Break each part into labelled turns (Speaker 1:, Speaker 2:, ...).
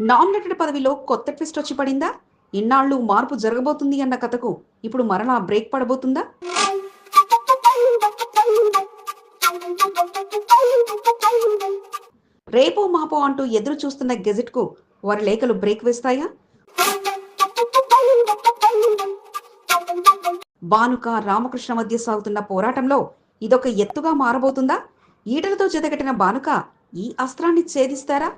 Speaker 1: Nominated పదవిలో కొత్త twist వచ్చి పడిందా? ఇన్నాళ్ళు మార్పు జరగబోతుంది అన్న కథకు ఇప్పుడు మరలా బ్రేక్ పడబోతుందా? రేపో మాపో అంటూ ఎదురు చూస్తున్న గెజెట్కు వారి లేఖలు బ్రేక్ వేస్తాయా? బానుక రామకృష్ణ మధ్య సాగుతున్న పోరాటంలో ఇదొక ఎత్తుగా మారబోతుందా? ఈటలతో చేతగట్టిన బానుక ఈ అస్త్రాన్ని ఛేదిస్తారా?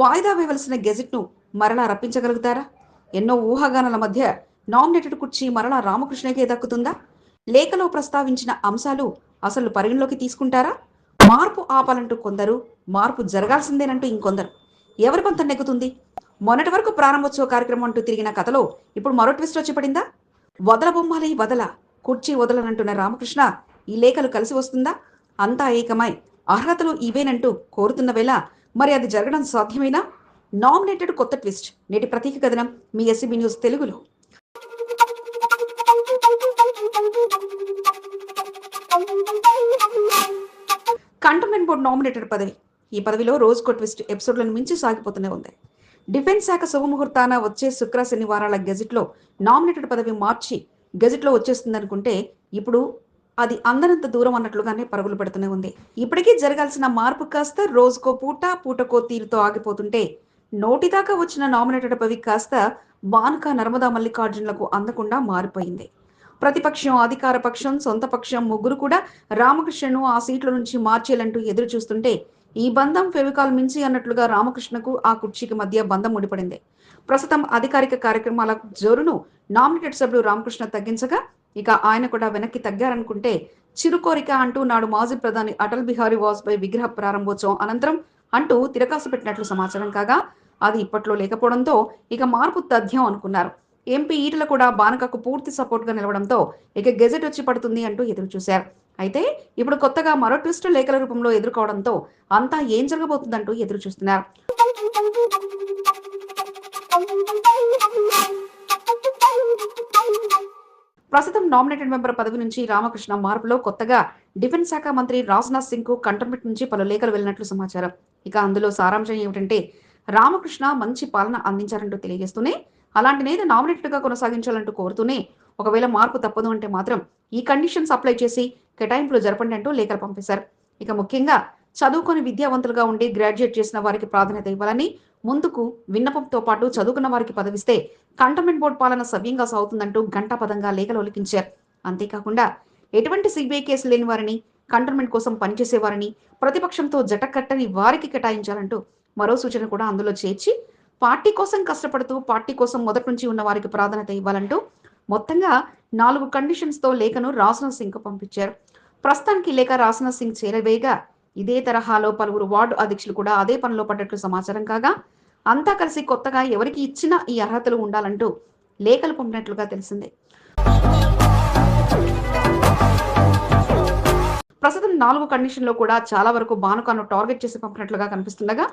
Speaker 1: వాయిదా వేయవలసిన గెజెట్ను మరలా రప్పించగలుగుతారా? ఎన్నో ఊహాగానాల మధ్య నామినేటెడ్ కుర్చీ మరలా రామకృష్ణకే దక్కుతుందా? లేఖలో ప్రస్తావించిన అంశాలు అసలు పరిగణలోకి తీసుకుంటారా? మార్పు ఆపాలంటూ కొందరు మార్పు జరగాల్సిందేనంటూ ఇంకొందరు. ఎవరి కొంత నెగ్గుతుంది? మొన్నటి వరకు ప్రారంభోత్సవ కార్యక్రమం అంటూ తిరిగిన కథలో ఇప్పుడు మరో ట్విస్ట్ వచ్చి పడిందా? వదల బొమ్మలై వదల. కుర్చీ వదలనంటున్న రామకృష్ణ ఈ లేఖలు కలిసి వస్తుందా? అంతా ఏకమై అర్హతలు ఇవేనంటూ కోరుతున్న వేళ మరి అది జరగడం సాధ్యమేనా? నామినేటెడ్ కొత్త ట్విస్ట్ నేటి ప్రతీక కథనం మీ ఎస్సీబీ న్యూస్ తెలుగులో. కంటోన్మెంట్ బోర్డు నామినేటెడ్ పదవి ఈ పదవిలో రోజుకో ట్విస్ట్ ఎపిసోడ్లను మించి సాగిపోతూనే ఉంది. డిఫెన్స్ శాఖ శుభముహూర్తాన వచ్చే శుక్ర శనివారాల గెజిట్లో నామినేటెడ్ పదవి మార్చి గెజిట్లో వచ్చేస్తుందనుకుంటే ఇప్పుడు అది అందరంత దూరం అన్నట్లుగానే పరుగులు పెడుతూనే ఉంది. ఇప్పటికీ జరగాల్సిన మార్పు కాస్త రోజుకో పూట పూటకో తీరుతో ఆగిపోతుంటే నోటిదాకా వచ్చిన నామినేటెడ్ పవి కాస్త బానుక నర్మదా మల్లికార్జునులకు అందకుండా మారిపోయింది. ప్రతిపక్షం అధికార పక్షం సొంత పక్షం ముగ్గురు కూడా రామకృష్ణను ఆ సీట్ల నుంచి మార్చేయాలంటూ ఎదురు చూస్తుంటే ఈ బంధం ఫెవికాల్ మించి అన్నట్లుగా రామకృష్ణకు ఆ కుర్చీకి మధ్య బంధం ముడిపడింది. ప్రస్తుతం అధికారిక కార్యక్రమాల జోరును నామినేటెడ్ సభ్యుడు రామకృష్ణ తగ్గించగా ఇక ఆయన కూడా వెనక్కి తగ్గారనుకుంటే చిరుకోరిక అంటూ నాడు మాజీ ప్రధాని అటల్ బిహారీ వాజ్పేయి విగ్రహ ప్రారంభోత్సవం అనంతరం అంటూ తిరకాసు పెట్టినట్లు సమాచారం కాగా అది ఇప్పట్లో లేకపోవడంతో ఇక మార్పు తథ్యం అనుకున్నారు. ఎంపీ ఈటల కూడా బానకకు పూర్తి సపోర్ట్గా నిలవడంతో ఇక గెజెట్ వచ్చి పడుతుంది అంటూ ఎదురు చూశారు అయితే ఇప్పుడు కొత్తగా మరో ట్విస్ట్ లేఖల రూపంలో ఎదుర్కోవడంతో అంతా ఏం జరగబోతుందంటూ ఎదురు చూస్తున్నారు ప్రస్తుతం నామినేటెడ్ మెంబర్ పదవి నుంచి రామకృష్ణ మార్పులో కొత్తగా డిఫెన్స్ శాఖ మంత్రి రాజ్నాథ్ సింగ్కు కంటోన్మెంట్ నుంచి పలు లేఖలు వెళ్ళినట్లు సమాచారం. ఇక అందులో సారాంశం ఏమిటంటే రామకృష్ణ మంచి పాలన అందించారంటూ తెలియజేస్తూనే అలాంటి నేత నామినేటెడ్గా కొనసాగించాలంటూ కోరుతూనే ఒకవేళ మార్పు తప్పదు అంటే మాత్రం ఈ కండిషన్స్ అప్లై చేసి కేటాయింపులు జరపండి అంటూ లేఖలు పంపేశారు. ఇక ముఖ్యంగా చదువుకొని విద్యావంతులుగా ఉండి గ్రాడ్యుయేట్ చేసిన వారికి ప్రాధాన్యత ఇవ్వాలని ముందుకు విన్నపంతో పాటు చదువుకున్న వారికి పదవిస్తే కంటోన్మెంట్ బోర్డు పాలన సవ్యంగా సాగుతుందంటూ గంటాపదంగా లేఖలు ఒలికించారు. అంతేకాకుండా ఎటువంటి సిబిఐ కేసులు లేని వారిని కంటోన్మెంట్ కోసం పనిచేసేవారిని ప్రతిపక్షంతో జటకట్టని వారికి కేటాయించాలంటూ మరో సూచన కూడా అందులో చేర్చి పార్టీ కోసం కష్టపడుతూ పార్టీ కోసం మొదటి నుంచి ఉన్న వారికి ప్రాధాన్యత ఇవ్వాలంటూ మొత్తంగా నాలుగు కండిషన్స్తో లేఖను రాజ్నాథ్ సింగ్కు పంపించారు. ప్రస్తుతానికి లేఖ రాజ్నాథ్ సింగ్ చేరవేగా ఇదే తరహాలో పలువురు వార్డు అధ్యక్షులు కూడా అదే పనిలో పడ్డట్లు సమాచారం కాగా అంతా కలిసి కొత్తగా ఎవరికి ఇచ్చిన ఈ అర్హతలు ఉండాలంటూ లేఖలు పంపినట్లుగా తెలిసిందే. ప్రస్తుతం నాలుగు కండిషన్లో కూడా చాలా వరకు బానుకాను టార్గెట్ చేసి పంపినట్లుగా కనిపిస్తుండగా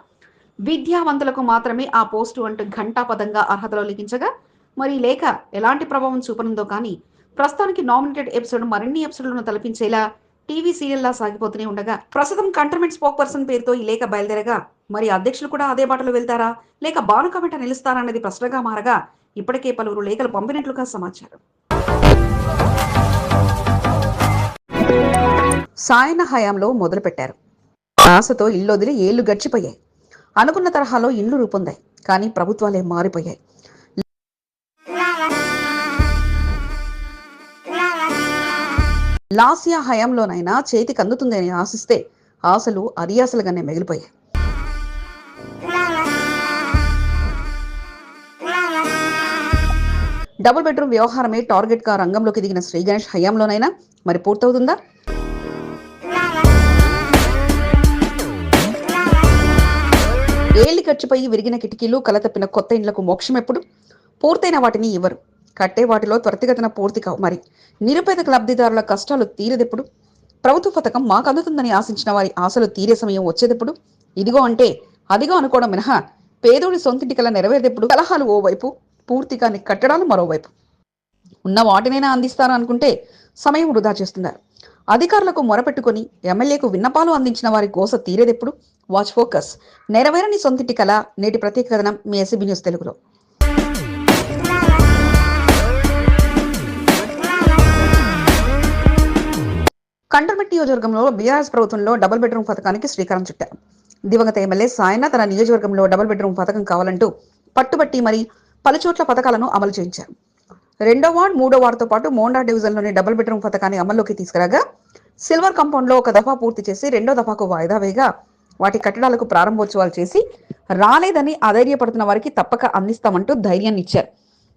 Speaker 1: విద్యావంతులకు మాత్రమే ఆ పోస్టు అంటూ ఘంటాపదంగా అర్హతలో లిఖించగా మరి లేఖ ఎలాంటి ప్రభావం చూపనుందో కానీ ప్రస్తుతానికి నామినేటెడ్ ఎపిసోడ్ మరిన్ని ఎపిసోడ్లను తలపించేలా టీవీ సీరియల్లా సాగిపోతూనే ఉండగా ప్రస్తుతం కంటర్మెంట్ స్పోక్ పర్సన్ పేరుతో ఈ లేఖ బయలుదేరగా మరి అధ్యక్షులు కూడా అదే బాటలో వెళ్తారా? లేక బానుక వెంట నిలుస్తారా అన్నది ప్రశ్నగా మారగా ఇప్పటికే పలువురు లేఖలు పంపినట్లుగా సమాచారం. సాయన హయాంలో మొదలుపెట్టారు. ఆశతో ఇల్లు వదిలి ఏళ్ళు గడిచిపోయాయి. అనుకున్న తరహాలో ఇండ్లు రూపొందాయి. కానీ ప్రభుత్వాలే మారిపోయాయి. లాసియా హయాంలోనైనా చేతికి అందుతుందని ఆశిస్తే ఆశలు అరియాసలుగానే మిగిలిపోయాయి. డబుల్ బెడ్రూమ్ వ్యవహారమే టార్గెట్గా రంగంలోకి దిగిన శ్రీ గణేష్ హయాంలోనైనా. మరి పూర్తవుతుందా? ఏళ్ళు ఖర్చుపై విరిగిన కిటికీలు కలతప్పిన కొత్త ఇండ్లకు మోక్షం ఎప్పుడు? పూర్తయిన వాటిని ఇవ్వరు కట్టే వాటిలో త్వరితగతిన పూర్తి కావు. మరి నిరుపేద లబ్ధిదారుల కష్టాలు తీరేదెప్పుడు? ప్రభుత్వ పథకం మాకు అందుతుందని ఆశించిన వారి ఆశలు తీరే సమయం వచ్చేదెప్పుడు? ఇదిగో అంటే అదిగో అనుకోవడం మినహా పేదోడి సొంతింటి కల నెరవేరేటప్పుడు కలహాలు ఓవైపు పూర్తి కాని కట్టడాలు మరోవైపు. ఉన్న వాటినైనా అందిస్తారా అనుకుంటే సమయం వృధా చేస్తున్నారు. అధికారులకు మొరపెట్టుకుని ఎమ్మెల్యేకు విన్నపాలు అందించిన వారి కోస తీరేదెప్పుడు? Watch focus. నెరవేరని సొంతింటి కళ నేటి ప్రత్యేక కథనం మీ ఎస్సీబీ న్యూస్ తెలుగులో. కంటర్మెట్ నియోజకవర్గంలో బీఆర్ఎస్ ప్రభుత్వంలో డబుల్ బెడ్రూమ్ పథకానికి శ్రీకారం చుట్టారు. దివంగత ఎమ్మెల్యే సాయన తన నియోజకవర్గంలో డబుల్ బెడ్రూమ్ పథకం కావాలంటూ పట్టుబట్టి మరి పలుచోట్ల పథకాలను అమలు చేయించారు. రెండో వార్డ్ మూడో వార్డుతో పాటు మోండా డివిజన్లోని డబుల్ బెడ్రూమ్ పథకాన్ని అమల్లోకి తీసుకురాగా సిల్వర్ కాంపౌండ్లో ఒక దఫా పూర్తి చేసి రెండో దఫాకు వాయిదా వేగా వాటి కట్టడాలకు ప్రారంభోత్సవాలు చేసి రాలేదని అధైర్యపడుతున్న వారికి తప్పక అందిస్తామంటూ ధైర్యాన్ని ఇచ్చారు.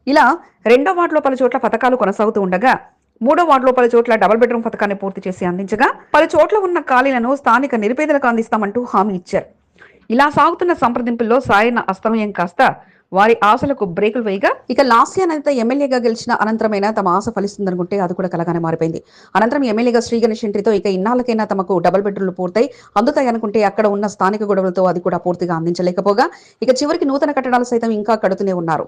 Speaker 1: ఇలా రెండో వార్డులో పలు చోట్ల పథకాలు కొనసాగుతూ ఉండగా మూడో వార్డులో పలు చోట్ల డబుల్ బెడ్రూమ్ పథకాన్ని పూర్తి చేసి అందించగా పలు చోట్ల ఉన్న ఖాళీలను స్థానిక నిరుపేదలకు అందిస్తామంటూ హామీ ఇచ్చారు. ఇలా సాగుతున్న సంప్రదింపుల్లో సాయన అస్తమయం కాస్త వారి ఆశలకు బ్రేకులు వేయగా ఇక లాస్య అనంత ఎమ్మెల్యేగా గెలిచిన అనంతరమైన తమ ఆశ ఫలిస్తుందనుకుంటే అది కూడా కలగానే మారిపోయింది. అనంతరం ఎమ్మెల్యేగా శ్రీ గణేష్ ఎంట్రీతో ఇక ఇన్నాళ్ళకైనా తమకు డబుల్ బెడ్రూమ్లు పూర్తయి అందుతాయి అనుకుంటే అక్కడ ఉన్న స్థానిక గొడవలతో అది కూడా పూర్తిగా అందించలేకపోగా ఇక చివరికి నూతన కట్టడాలు సైతం ఇంకా కడుతూనే ఉన్నారు.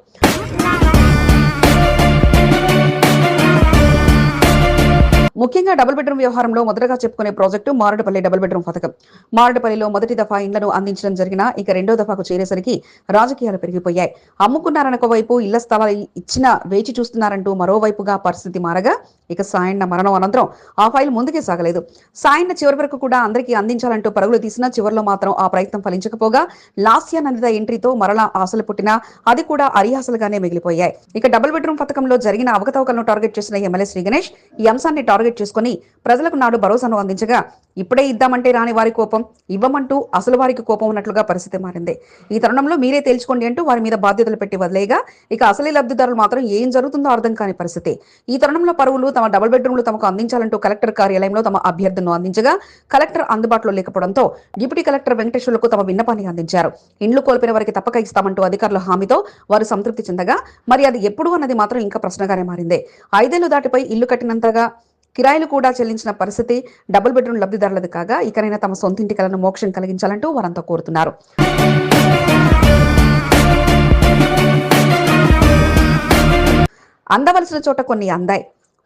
Speaker 1: ముఖ్యంగా డబుల్ బెడ్రూమ్ వ్యవహారంలో మొదటగా చెప్పుకునే ప్రాజెక్టు మారడపల్లి డబుల్ బెడ్రూమ్ పథకం. మారడపల్లిలో మొదటి దఫా ఇండ్లను అందించడం జరిగిన ఇక రెండో దఫాకు చేరేసరికి రాజకీయాలు పెరిగిపోయాయి. అమ్ముకున్నారనొక వైపు ఇళ్ళ స్థలాలు ఇచ్చిన వేచి చూస్తున్నారంటూ మరోవైపుగా పరిస్థితి మారగా ఇక సాయన్న మరణం అనంతరం ఆ ఫైల్ ముందుకే సాగలేదు. సాయన్న చివరి వరకు కూడా అందరికీ అందించాలంటూ పరుగులు తీసినా చివరిలో మాత్రం ఆ ప్రయత్నం ఫలించకపోగా లాస్య నందిత ఎంట్రీతో మరలా ఆశలు పుట్టినా అది కూడా అరియాసలుగానే మిగిలిపోయాయి. ఇక డబుల్ బెడ్రూమ్ పథకంలో జరిగిన అవకతవకలను టార్గెట్ చేసిన ఎమ్మెల్యే శ్రీ గణేష్ ఈ అంశాన్ని టార్గెట్ చేసుకుని ప్రజలకు నాడు భరోసాను అందించగా ఇప్పుడే ఇద్దామంటే రాని వారి కోపం ఇవ్వమంటూ అసలు వారికి కోపం ఉన్నట్లుగా పరిస్థితి మారింది. ఈ తరుణంలో మీరే తేల్చుకోండి అంటూ వారి మీద బాధ్యతలు పెట్టి వదిలేగా ఇక అసలే లబ్ధిదారులు మాత్రం ఏం జరుగుతుందో అర్థం కాని పరిస్థితి. ఈ తరుణంలో పరువులు తమ డబుల్ బెడ్రూమ్లు తమకు అందించాలంటూ కలెక్టర్ కార్యాలయంలో తమ అభ్యర్థనను అందించగా కలెక్టర్ అందుబాటులో లేకపోవడంతో డిప్యూటీ కలెక్టర్ వెంకటేశ్వర్లకు తమ విన్నపాన్ని అందించారు. ఇండ్లు కోల్పోయిన వారికి తప్పక ఇస్తామంటూ అధికారుల హామీతో వారు సంతృప్తి చెందగా మరి అది ఎప్పుడు అన్నది మాత్రం ఇంకా ప్రశ్నగానే మారింది. ఐదేళ్ళు దాటిపై ఇల్లు కట్టినంతగా కిరాయిలు కూడా చెల్లించిన పరిస్థితి డబుల్ బెడ్రూమ్ లబ్ధిదారులది కాగా ఇకనైనా తమ సొంతింటి కలను మోక్షం కలిగించాలంటూ వారంతా కోరుతున్నారు. అందవలసిన చోట కొన్ని అందాయి.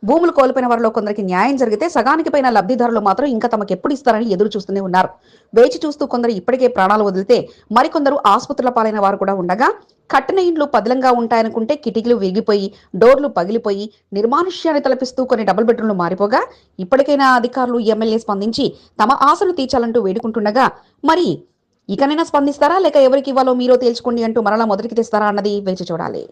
Speaker 1: భూములు కోల్పోయిన వారిలో కొందరికి న్యాయం జరిగితే సగానికి పైన లబ్ధిదారులు మాత్రం ఇంకా తమకు ఎప్పుడు ఇస్తారని ఎదురు చూస్తూనే ఉన్నారు. వేచి చూస్తూ కొందరు ఇప్పటికే ప్రాణాలు వదిలితే మరికొందరు ఆసుపత్రుల పాలైన వారు కూడా ఉండగా కట్టిన ఇండ్లు పదిలంగా ఉంటాయనుకుంటే కిటికీలు వేగిపోయి డోర్లు పగిలిపోయి నిర్మానుష్యాన్ని తలపిస్తూ కొన్ని డబుల్ బెడ్రూమ్లు మారిపోగా ఇప్పటికైనా అధికారులు ఎమ్మెల్యే స్పందించి తమ ఆశలు తీర్చాలంటూ వేడుకుంటుండగా మరి ఇకనైనా స్పందిస్తారా? లేక ఎవరికి ఇవ్వాలో మీరో తేల్చుకోండి అంటూ మరలా మొదటికి తెస్తారా అన్నది వేచి చూడాలి.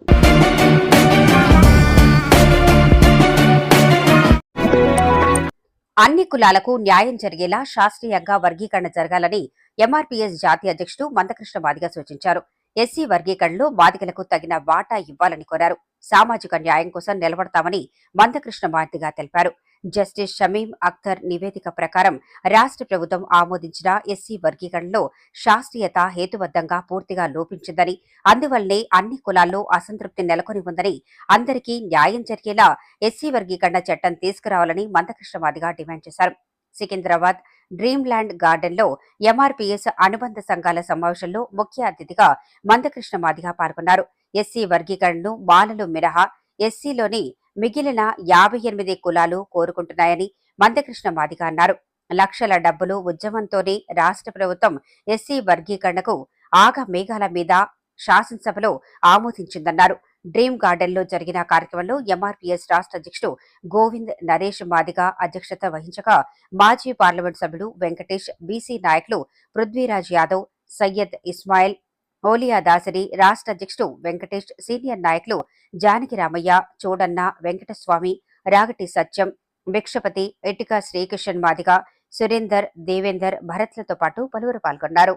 Speaker 2: అన్ని కులాలకు న్యాయం జరిగేలా శాస్త్రీయంగా వర్గీకరణ జరగాలని ఎంఆర్పీఎస్ జాతీయ అధ్యక్షుడు మందకృష్ణ మాదిగ సూచించారు. ఎస్సీ వర్గీకరణలో బాధికలకు తగిన వాటా ఇవ్వాలని కోరారు. సామాజిక న్యాయం కోసం నిలబడతామని మందకృష్ణ మాదిగ తెలిపారు. జస్టిస్ షమీం అఖ్తర్ నివేదిక ప్రకారం రాష్ట్ర ప్రభుత్వం ఆమోదించిన ఎస్సీ వర్గీకరణలో శాస్త్రీయత హేతుబద్ధంగా పూర్తిగా లోపించిందని అందువల్లే అన్ని కులాల్లో అసంతృప్తి నెలకొని ఉందని అందరికీ న్యాయం జరిగేలా ఎస్సీ వర్గీకరణ చట్టం తీసుకురావాలని మందకృష్ణ మాదిగా డిమాండ్ చేశారు. సికింద్రాబాద్ డ్రీమ్ ల్యాండ్ గార్డెన్లో ఎంఆర్పీఎస్ అనుబంధ సంఘాల సమావేశంలో ముఖ్య అతిథిగా మందకృష్ణ మాదిగా పాల్గొన్నారు. ఎస్సీ వర్గీకరణను బాలలు మినహా ఎస్సీలోని మిగిలిన యాభై ఎనిమిది కులాలు కోరుకుంటున్నాయని మందకృష్ణ మాదిగ అన్నారు. లక్షల డబ్బులు ఉద్యమంతోనే రాష్ట్ర ప్రభుత్వం ఎస్సీ వర్గీకరణకు ఆగ మేఘాల మీద శాసనసభలో ఆమోదించిందన్నారు. డ్రీమ్ గార్డెన్లో జరిగిన కార్యక్రమంలో ఎంఆర్పీఎస్ రాష్ట్ర అధ్యక్షుడు గోవింద్ నరేష్ మాదిగ అధ్యక్షత వహించగా మాజీ పార్లమెంట్ సభ్యుడు వెంకటేష్ బీసీ నాయకులు పృథ్వీరాజ్ యాదవ్ సయ్యద్ ఇస్మాయిల్ ఓలియా దాసరి రాష్ట్ర అధ్యక్షుడు వెంకటేష్ సీనియర్ నాయకులు జానకి రామయ్య చోడన్న వెంకటస్వామి రాగటి సత్యం భిక్షపతి ఎట్టిక శ్రీకిషన్ మాదిగ సురేందర్ దేవేందర్ భరత్లతో పాటు పలువురు పాల్గొన్నారు.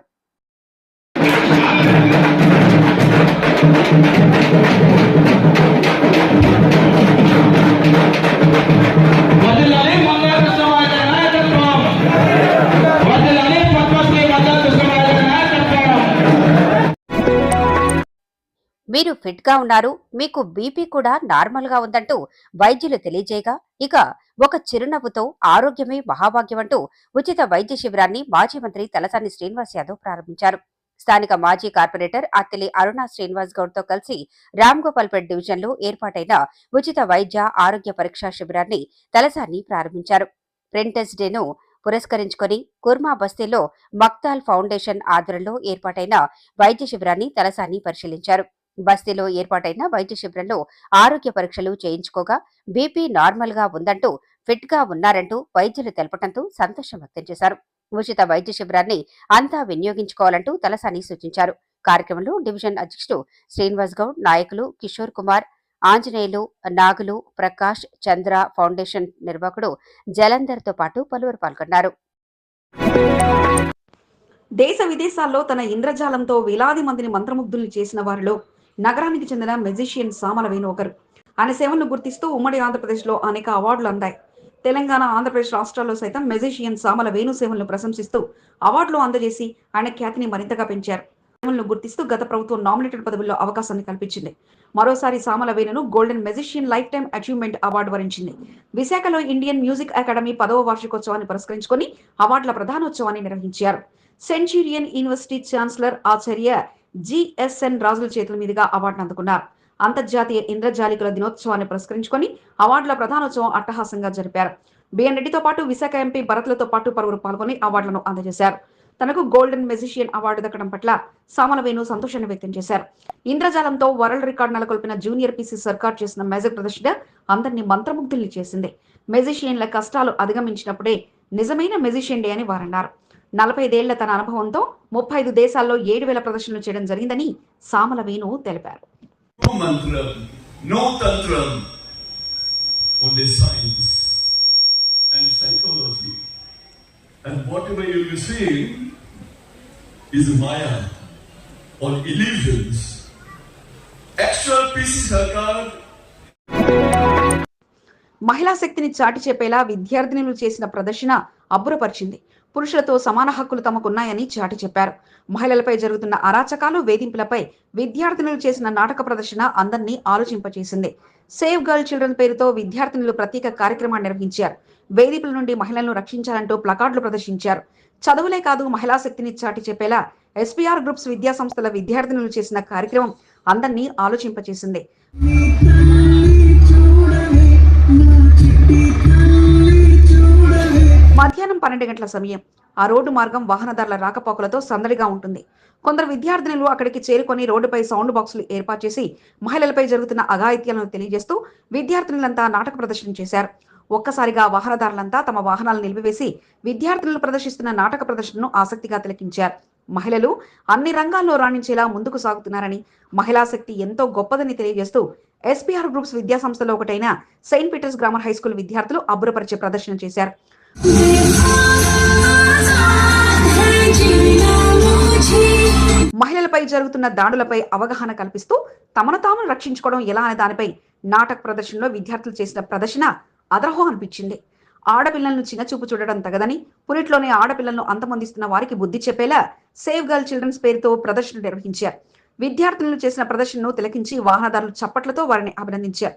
Speaker 2: మీరు ఫిట్గా ఉన్నారు మీకు బీపీ కూడా నార్మల్గా ఉందంటూ వైద్యులు తెలియజేయగా ఇక ఒక చిరునవ్వుతో ఆరోగ్యమే మహాభాగ్యం అంటూ ఉచిత వైద్య శిబిరాన్ని మాజీ మంత్రి తలసాని శ్రీనివాస్ యాదవ్ ప్రారంభించారు. స్థానిక మాజీ కార్పొరేటర్ అత్తిలి అరుణ శ్రీనివాస్ గౌడ్తో కలిసి రామ్ గోపాల్పేట్ డివిజన్లో ఏర్పాటైన ఉచిత వైద్య ఆరోగ్య పరీక్షా శిబిరాన్ని తలసాని ప్రారంభించారు. ప్రింటర్స్ డేను పురస్కరించుకొని కుర్మా బస్తీలో మక్తాల్ ఫౌండేషన్ ఆధ్వర్యంలో ఏర్పాటైన వైద్య శిబిరాన్ని తలసాని పరిశీలించారు. బస్తీలో ఏర్పాటైన వైద్య శిబిరంలో ఆరోగ్య పరీక్షలు చేయించుకోగా బీపీ నార్మల్గా ఉందంటూ ఫిట్గా ఉన్నారంటూ వైద్యులు తెలపడంతో సంతోషం వ్యక్తం చేశారు. ఉచిత వైద్య శిబిరాన్ని అంతా వినియోగించుకోవాలంటూ తలసాని సూచించారు. కార్యక్రమంలో డివిజన్ అధ్యక్షుడు శ్రీనివాస్ గౌడ్ నాయకులు కిషోర్ కుమార్ ఆంజనేయులు నాగులు ప్రకాష్ చంద్ర ఫౌండేషన్ నిర్వాహకుడు జలంధర్తో పాటు పలువురు పాల్గొన్నారు.
Speaker 1: దేశ విదేశాల్లో తన ఇంద్రజాలంతో వేలాది మందిని మంత్రముగ్ధుల్ని చేసిన వారిలో నగరానికి చెందిన మెజిషియన్ సామల వేణు ఒకరు ఆయన సేవలను గుర్తిస్తూ ఉమ్మడి ఆంధ్రప్రదేశ్లో అనేక అవార్డులు అందాయి. తెలంగాణ ఆంధ్రప్రదేశ్ రాష్ట్రాల్లో సైతం మెజిషియన్ సామల వేణు సేవలను ప్రశంసిస్తూ అవార్డులు అందజేసి ఆయన ఖ్యాతిని మరింతగా పెంచారు. సేవలను గుర్తిస్తూ గత ప్రభుత్వం నామినేటెడ్ పదవుల్లో అవకాశాన్ని కల్పించింది. మరోసారి Samala వేణును golden magician lifetime achievement award వరించింది. విశాఖలో ఇండియన్ మ్యూజిక్ అకాడమీ పదవ వార్షికోత్సవాన్ని పురస్కరించుకొని అవార్డుల ప్రధానోత్సవాన్ని నిర్వహించారు. Centurion University chancellor Acharya GSN రాజుల చేతుల మీదుగా అవార్డును అందుకున్నారు. అంతర్జాతీయ ఇంద్రజాలికుల దినోత్సవాన్ని పురస్కరించుకొని అవార్డుల ప్రధానోత్సవం అట్టహాసంగా జరిపారు. బిఎన్ రెడ్డితో పాటు విశాఖ ఎంపీ భరత్లతో పాటు పలువురు పాల్గొని అవార్డులను అందజేశారు. తనకు గోల్డెన్ మెజిషియన్ అవార్డు దక్కడం పట్ల సామలవేణు సంతోషాన్ని వ్యక్తం చేశారు. ఇంద్రజాలంతో వరల్డ్ రికార్డు నెలకొల్పిన జూనియర్ పీసీ సర్కార్ చేసిన మ్యాజిక్ ప్రదర్శన అందరినీ మంత్రముగ్ధుల్ని చేసింది. మెజిషియన్ల కష్టాలు అధిగమించినప్పుడే నిజమైన మెజిషియన్ డే అని వారన్నారు. నలభై ఏళ్ళ తన అనుభవంతో ముప్పై ఐదు దేశాల్లో ఏడు వేల ప్రదర్శనలు చేయడం జరిగిందని సామల వేణు తెలిపారు. మహిళా శక్తిని చాటి చెప్పేలా విద్యార్థినులు చేసిన ప్రదర్శన అబ్బురపరిచింది. పురుషులతో సమాన హక్కులు తమకున్నాయని చాటి చెప్పారు. మహిళలపై జరుగుతున్న అరాచకాలు వేధింపులపై విద్యార్థినులు చేసిన నాటక ప్రదర్శన అందరినీ ఆలోచింపచేసింది. సేవ్ గర్ల్ చిల్డ్రన్ పేరుతో విద్యార్థినులు ప్రత్యేక కార్యక్రమాన్ని నిర్వహించారు. వేధింపుల నుండి మహిళలను రక్షించాలంటూ ప్లకార్డులు ప్రదర్శించారు. చదువులే కాదు మహిళా శక్తిని చాటి చెప్పేలా ఎస్పీఆర్ గ్రూప్స్ విద్యా సంస్థల విద్యార్థినులు చేసిన కార్యక్రమం అందరినీ ఆలోచింపచేసింది. మధ్యాహ్నం పన్నెండు గంటల సమయం ఆ రోడ్డు మార్గం వాహనదారుల రాకపోకలతో సందడిగా ఉంటుంది. కొందరు విద్యార్థినులు అక్కడికి చేరుకొని రోడ్డుపై సౌండ్ బాక్సులు ఏర్పాటు చేసి మహిళలపై జరుగుతున్న అఘాయిత్యాలను తెలియజేస్తూ విద్యార్థినులంతా నాటక ప్రదర్శన చేశారు. ఒక్కసారిగా వాహనదారులంతా తమ వాహనాలు నిలిపివేసి విద్యార్థినులు ప్రదర్శిస్తున్న నాటక ప్రదర్శనను ఆసక్తిగా తిలకించారు. మహిళలు అన్ని రంగాల్లో రాణించేలా ముందుకు సాగుతున్నారని మహిళా శక్తి ఎంతో గొప్పదని తెలియజేస్తూ ఎస్పీఆర్ గ్రూప్స్ విద్యా సంస్థలో ఒకటైన Saint Peter's grammar high school విద్యార్థులు అబ్బురపరిచే ప్రదర్శన చేశారు. మహిళలపై జరుగుతున్న దాడులపై అవగాహన కల్పిస్తూ తమను తాము రక్షించుకోవడం ఎలా అనే దానిపై నాటక ప్రదర్శనలో విద్యార్థులు చేసిన ప్రదర్శన అదరహో అనిపించింది. ఆడపిల్లలను చిన్నచూపు చూడడం తగదని పురిట్లోనే ఆడపిల్లలను అంతమొందిస్తున్న వారికి బుద్ధి చెప్పేలా సేవ్ గర్ల్ చిల్డ్రన్స్ పేరుతో ప్రదర్శన నిర్వహించారు. విద్యార్థులను చేసిన ప్రదర్శనను తిలకించి వాహనదారులు చప్పట్లతో వారిని అభినందించారు.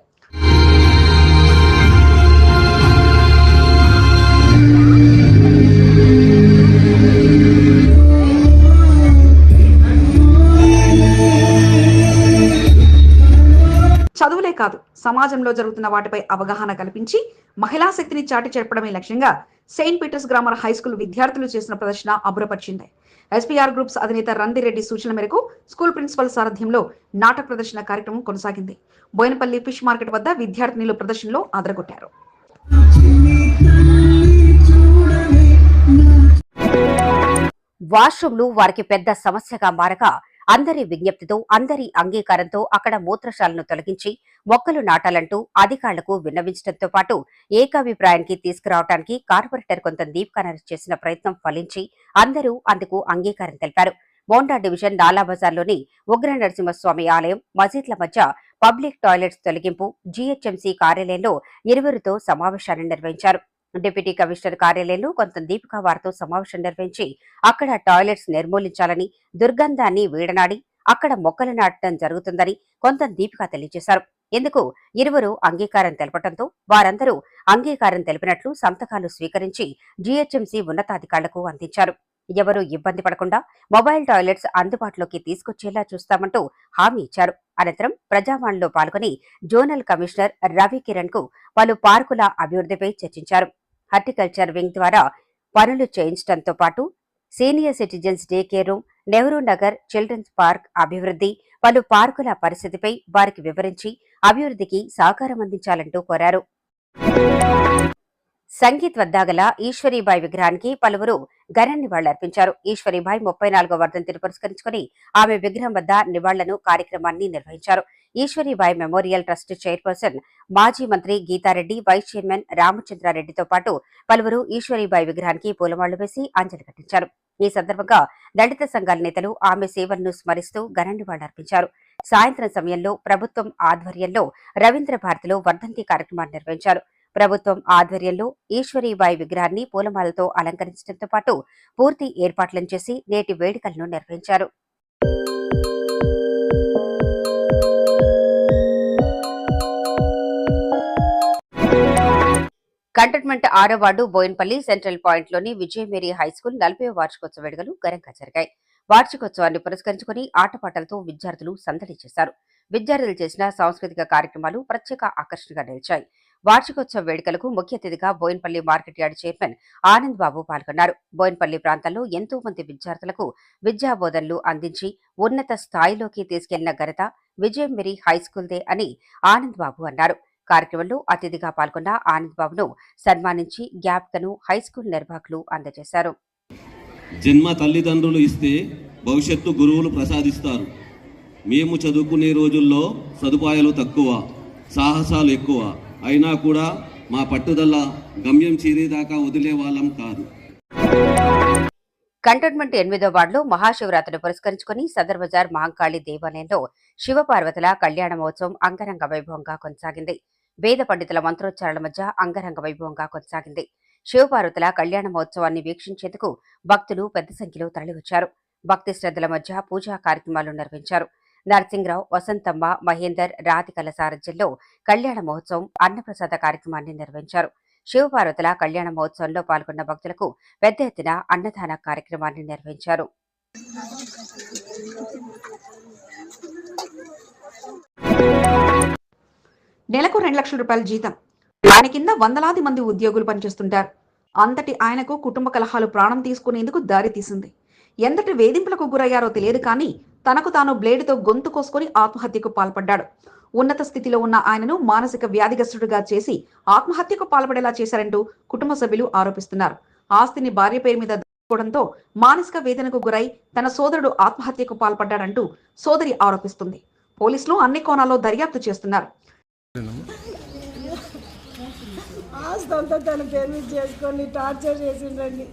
Speaker 1: చదువులే కాదు సమాజంలో జరుగుతున్న వాటిపై అవగాహన కల్పించి మహిళా శక్తిని చాటి చెప్పడమే లక్ష్యంగా Saint Peter's grammar high school విద్యార్థులు చేసిన ప్రదర్శన అబ్బురపరిచింది. ఎస్పీఆర్ గ్రూప్స్ అధినేత రందిరెడ్డి సూచన మేరకు స్కూల్ ప్రిన్సిపల్ సారథ్యంలో నాటక ప్రదర్శన కార్యక్రమం కొనసాగింది. బోయినపల్లి ఫిష్ మార్కెట్ వద్ద విద్యార్థినులు ప్రదర్శనలో అదరగొట్టారు.
Speaker 2: వాష్రూమ్లు వారికి పెద్ద సమస్యగా మారగా అందరి విజ్ఞప్తితో అందరి అంగీకారంతో అక్కడ మూత్రశాలను తొలగించి మొక్కలు నాటాలంటూ అధికారులకు విన్నవించడంతో పాటు ఏకాభిప్రాయానికి తీసుకురావడానికి కార్పొరేటర్ కొంత దీప్కానర్ చేసిన ప్రయత్నం ఫలించి అందరూ అందుకు అంగీకారం తెలిపారు. బోండా డివిజన్ నాలాబజార్లోని ఉగ్ర నరసింహస్వామి ఆలయం మసీద్ల మధ్య పబ్లిక్ టాయిలెట్స్ తొలగింపు జీహెచ్ఎంసీ కార్యాలయంలో ఇరువురితో సమావేశాన్ని నిర్వహించారు. డిప్యూటీ కమిషనర్ కార్యాలయంలో కొంత దీపిక వారితో సమావేశం నిర్వహించి అక్కడ టాయిలెట్స్ నిర్మూలించాలని దుర్గంధాన్ని వీడనాడి అక్కడ మొక్కలు నాటడం జరుగుతుందని కొంత దీపిక తెలియజేశారు. ఇందుకు ఇరువురు అంగీకారం తెలపడంతో వారందరూ అంగీకారం తెలిపినట్లు సంతకాలు స్వీకరించి జీహెచ్ఎంసీ ఉన్నతాధికారులకు అందించారు. ఎవరూ ఇబ్బంది పడకుండా మొబైల్ టాయిలెట్స్ అందుబాటులోకి తీసుకొచ్చేలా చూస్తామంటూ హామీ ఇచ్చారు. అనంతరం ప్రజావాణిలో పాల్గొని జోనల్ కమిషనర్ రవి కిరణ్కు పలు పార్కుల అభివృద్ధిపై చర్చించారు. హార్టికల్చర్ వింగ్ ద్వారా పనులు చేయించడంతో పాటు senior citizens day care room Nehru Nagar children's park అభివృద్ధి పలు పార్కుల పరిస్థితిపై వారికి వివరించి అభివృద్ధికి సహకారం అందించాలంటూ కోరారు. సంగీత్ వద్ద గల ఈశ్వరీబాయి విగ్రహానికి పలువురు ఘన నివాళులర్పించారు. ఈశ్వరీబాయి ముప్పై నాలుగో వర్ధంతిని పురస్కరించుకుని ఆమె విగ్రహం వద్ద నివాళులను కార్యక్రమాన్ని నిర్వహించారు. ఈశ్వరీబాయి మెమోరియల్ ట్రస్ట్ చైర్పర్సన్ మాజీ మంత్రి గీతారెడ్డి వైస్ చైర్మన్ రామచంద్రారెడ్డితో పాటు పలువురు ఈశ్వరీబాయి విగ్రహానికి పూలమాళ్ళు వేసి అంజలి ఘటించారు ఈ సందర్భంగా దళిత సంఘాల నేతలు ఆమె సేవలను స్మరిస్తూ ఘన నివాళులర్పించారు. సాయంత్రం సమయంలో ప్రభుత్వం ఆధ్వర్యంలో రవీంద్ర భారతిలో వర్ధంతి కార్యక్రమాన్ని నిర్వహించారు. ప్రభుత్వం ఆధ్వర్యంలో ఈశ్వరీబాయి విగ్రహాన్ని పూలమాలతో అలంకరించడంతో పాటు పూర్తి ఏర్పాట్లను చేసి నేటి వేడుకలను నిర్వహించారు. కంటోన్మెంట్ ఆరో వార్డు బోయిన్పల్లి సెంట్రల్ పాయింట్లోని విజయమేరీ హై స్కూల్ నలభై వార్షికోత్సవ వేడుకలు ఘనంగా జరిగాయి. వార్షికోత్సవాన్ని పురస్కరించుకుని ఆటపాటలతో విద్యార్థులు సందడి చేశారు. విద్యార్థులు చేసిన సాంస్కృతిక కార్యక్రమాలు ప్రత్యేక ఆకర్షణగా నిలిచాయి. వార్షికోత్సవ వేడుకలకు ముఖ్య అతిథిగా Bowenpally market yard chairman Anand Babu పాల్గొన్నారు. బోయిన్పల్లి ప్రాంతంలో ఎంతో మంది విద్యార్థులకు విద్యా బోధనలు అందించి ఉన్నత స్థాయిలోకి తీసుకెళ్ళిన ఘనత విజయమేరీ హై స్కూల్దే అని ఆనంద్ బాబు అన్నారు. కార్యక్రమంలో అతిథిగా పాల్గొన్న ఆనంద్ బాబును సన్మానించి జ్ఞాపికను హైస్కూల్ నిర్వాహకులు అందజేశారు.
Speaker 3: జన్మ తల్లిదండ్రులు ఇస్తే భవిష్యత్తు గురువులు ప్రసాదిస్తారు. మేము చదువుకునే రోజుల్లో సదుపాయాలు తక్కువ సాహసాలు ఎక్కువ. అయినా కూడా మా పట్టుదల గమ్యం చేరేదాకా వదిలే వాళ్ళం కాదు.
Speaker 2: కంటోన్మెంట్ ఎనిమిదో వార్డులో మహాశివరాత్రిని పురస్కరించుకుని సదర్ బజార్ మహంకాళి దేవాలయంలో శివపార్వతుల కళ్యాణ మహోత్సవం అంగరంగ వైభవంగా కొనసాగింది. వేద పండితుల మంత్రోచ్చారాల మధ్య అంగరంగ వైభవంగా కొనసాగింది. శివపార్వతుల కళ్యాణ మహోత్సవాన్ని వీక్షించేందుకు భక్తులు పెద్ద సంఖ్యలో తరలివచ్చారు. భక్తి శ్రద్ధల మధ్య పూజా కార్యక్రమాలు నిర్వహించారు. నరసింహరావు వసంతమ్మ మహేందర్ రాధికల సారథ్యంలో కళ్యాణ మహోత్సవం అన్నప్రసాద కార్యక్రమాన్ని నిర్వహించారు. శివపార్వతుల కళ్యాణ మహోత్సవంలో పాల్గొన్న భక్తులకు పెద్ద ఎత్తున అన్నదాన కార్యక్రమాన్ని నిర్వహించారు.
Speaker 1: నెలకు రెండు లక్షల రూపాయల జీతం. ఆయన కింద వందలాది మంది ఉద్యోగులు పనిచేస్తుంటారు. అంతటి ఆయనకు కుటుంబ కలహాలు ప్రాణం తీసుకునేందుకు దారి తీసింది. ఎంతటి వేధింపులకు గురయ్యారో తెలియదు కానీ తనకు తాను బ్లేడుతో గొంతు కోసుకొని ఆత్మహత్యకు పాల్పడ్డాడు. ఉన్నత స్థితిలో ఉన్న ఆయనను మానసిక వ్యాధిగ్రస్తుడిగా చేసి ఆత్మహత్యకు పాల్పడేలా చేశారంటూ కుటుంబ సభ్యులు ఆరోపిస్తున్నారు. ఆస్తిని భార్య పేరు మీద దాచుకోవడంతో మానసిక వేదనకు గురై తన సోదరుడు ఆత్మహత్యకు పాల్పడ్డాడంటూ సోదరి ఆరోపిస్తుంది. పోలీసులు అన్ని కోణాల్లో దర్యాప్తు చేస్తున్నారు.
Speaker 4: ఆస్తి తను తన చేసుకొని టార్చర్ చేసిండండి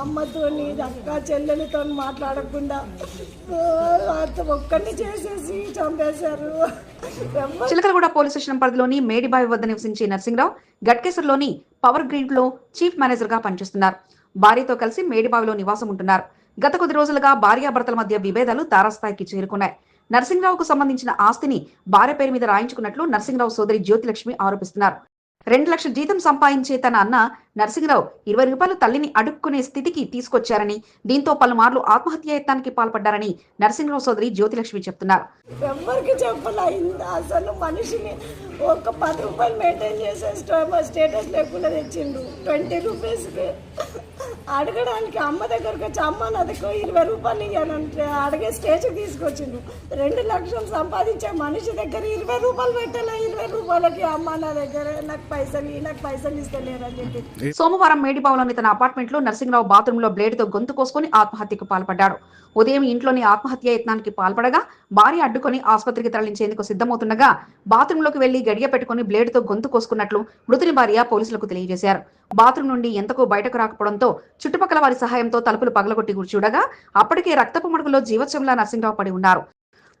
Speaker 4: అమ్మతోని అక్క చెల్లెలతో మాట్లాడకుండా ఒక్కడిని చేసేసి చంపేశారు.
Speaker 1: చిలకలగూడ పోలీస్ స్టేషన్ పరిధిలోని మేడిబావి వద్ద నివసించే నర్సింగ్రావు గట్కేసర్లోని పవర్ గ్రిడ్లో చీఫ్ మేనేజర్గా పనిచేస్తున్నారు. భార్యతో కలిసి మేడిబావిలో నివాసం ఉంటున్నారు. గత కొద్ది రోజులుగా భార్యాభర్తల మధ్య విభేదాలు తారాస్థాయికి చేరుకున్నాయి. నర్సింగ్రావుకు సంబంధించిన ఆస్తిని భార్య పేరు మీద రాయించుకున్నట్లు నర్సింగ్రావు సోదరి జ్యోతిలక్ష్మి ఆరోపిస్తున్నారు. రెండు లక్షల జీతం సంపాదించే తన అన్న నరసింహరావు ఇరవై రూపాయలు తల్లిని అడుక్కునే స్థితికి తీసుకొచ్చారని దీంతో పలుమార్లు ఆత్మహత్య యత్నానికి పాల్పడ్డారని నరసింహరావు సోదరి జ్యోతిలక్ష్మి చెప్తున్నారు.
Speaker 4: చెప్పలే అసలు మనిషిని ఒక పది రూపాయలు మెయింటైన్ చేసే స్టేటస్ లేకుండా తెచ్చిండు. ట్వంటీ రూపీస్కి అడగడానికి అమ్మ దగ్గరకు వచ్చి అమ్మ నా దగ్గర ఇరవై రూపాయలు ఇవ్వాలంటే అడిగే స్టేజ్కి తీసుకొచ్చిండు. రెండు లక్షలు సంపాదించే మనిషి దగ్గర ఇరవై రూపాయలు పెట్టలే ఇరవై రూపాయలకి అమ్మ నా దగ్గర నాకు పైసలు నాకు పైసలు ఇస్తలేరని అని చెప్పి.
Speaker 1: సోమవారం మేడిపావులోని తన అపార్ట్మెంట్లో నర్సింగ్రావు బాత్రూమ్లో బ్లేడ్తో గొంతు కోసుకొని ఆత్మహత్యకు పాల్పడ్డాడు. ఉదయం ఇంట్లోని ఆత్మహత్య యత్నానికి పాల్పడగా భార్య అడ్డుకొని ఆసుపత్రికి తరలించేందుకు సిద్ధమవుతుండగా బాత్రూమ్లోకి వెళ్ళి గడియ పెట్టుకుని బ్లేడ్తో గొంతు కోసుకున్నట్లు మృతుని భార్య పోలీసులకు తెలియజేశారు. బాత్రూమ్ నుండి ఎంతకు బయటకు రాకపోవడంతో చుట్టుపక్కల వారి సహాయంతో తలుపులు పగలగొట్టి చూడగా అప్పటికే రక్తపు మడుగులో జీవచంలా నర్సింగ్రావు పడి ఉన్నారు.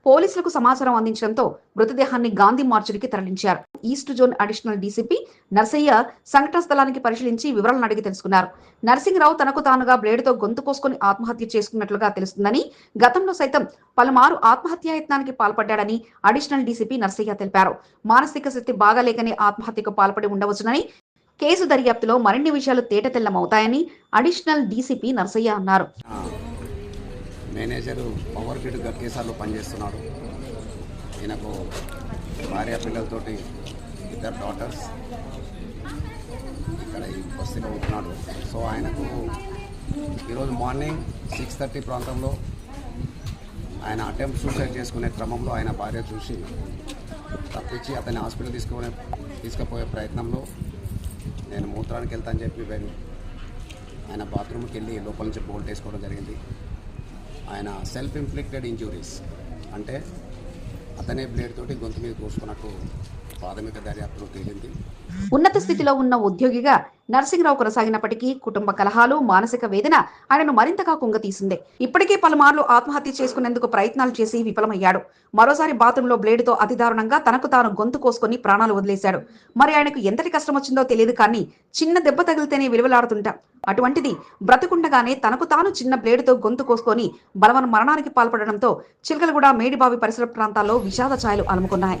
Speaker 1: పోలీసులకు సమాచారం అందించడంతో మృతదేహాన్ని గాంధీ మార్చురికి తరలించారు. East zone additional DCP Narsaiah సంఘటన స్థలానికి పరిశీలించి వివరాలను అడిగి తెలుసుకున్నారు. నరసింహరావు తనకు తానుగా బ్లేడుతో గొంతు కోసుకుని ఆత్మహత్య చేసుకున్నట్లుగా తెలుస్తుందని గతంలో సైతం పలుమారు ఆత్మహత్యాయత్నానికి పాల్పడ్డాడని అడిషనల్ డీసీపీ నర్సయ్య తెలిపారు. మానసిక స్థితి బాగాలేకనే ఆత్మహత్యకు పాల్పడి ఉండవచ్చునని కేసు దర్యాప్తులో మరిన్ని విషయాలు తేటతెల్లమవుతాయని అడిషనల్ డీసీపీ నర్సయ్య అన్నారు.
Speaker 5: మేనేజరు పవర్ గ్రిడ్ గట్కేసార్లో పనిచేస్తున్నాడు. ఈయనకు భార్య పిల్లలతోటి ఇద్దరు డాటర్స్ ఇక్కడ ఈ బస్తీలో ఉంటున్నాడు. సో ఆయనకు ఈరోజు మార్నింగ్ సిక్స్ థర్టీ ప్రాంతంలో ఆయన అటెంప్ట్ సూసైడ్ చేసుకునే క్రమంలో ఆయన భార్య చూసి తప్పించి అతన్ని హాస్పిటల్ తీసుకునే తీసుకుపోయే ప్రయత్నంలో నేను మూత్రానికి వెళ్తాను చెప్పి ఆయన బాత్రూమ్కి వెళ్ళి లోపల నుంచి బోల్ట్ వేసుకోవడం జరిగింది. ఆయన సెల్ఫ్ ఇన్ఫ్లిక్టెడ్ ఇంజురీస్ అంటే అతనే బ్లేడ్ తోటి గొంతు మీద కోసుకున్నట్టు ప్రాథమిక దర్యాప్తులో తేలింది.
Speaker 1: ఉన్నత స్థితిలో ఉన్న ఉద్యోగిగా నరసింహరావు కొనసాగినప్పటికీ కుటుంబ కలహాలు మానసిక వేదన ఆయనను మరింతగా కుంగతీసింది. ఇప్పటికే పలుమార్లు ఆత్మహత్య చేసుకునేందుకు ప్రయత్నాలు చేసి విఫలమయ్యాడు. మరోసారి బాత్రూంలో బ్లేడుతో అతి దారుణంగా తనకు తాను గొంతు కోసుకొని ప్రాణాలు వదిలేశాడు. మరి ఆయనకు ఎంతటి కష్టం వచ్చిందో తెలియదు కానీ చిన్న దెబ్బ తగిలితేనే విలువలాడుతుంటాం. అటువంటిది బ్రతుకుండగానే తనకు తాను చిన్న బ్లేడుతో గొంతు కోసుకొని బలవన్ మరణానికి పాల్పడడంతో చిలకలగూడ మేడిబావి పరిసర ప్రాంతాల్లో విషాద ఛాయలు అలుముకున్నాయి.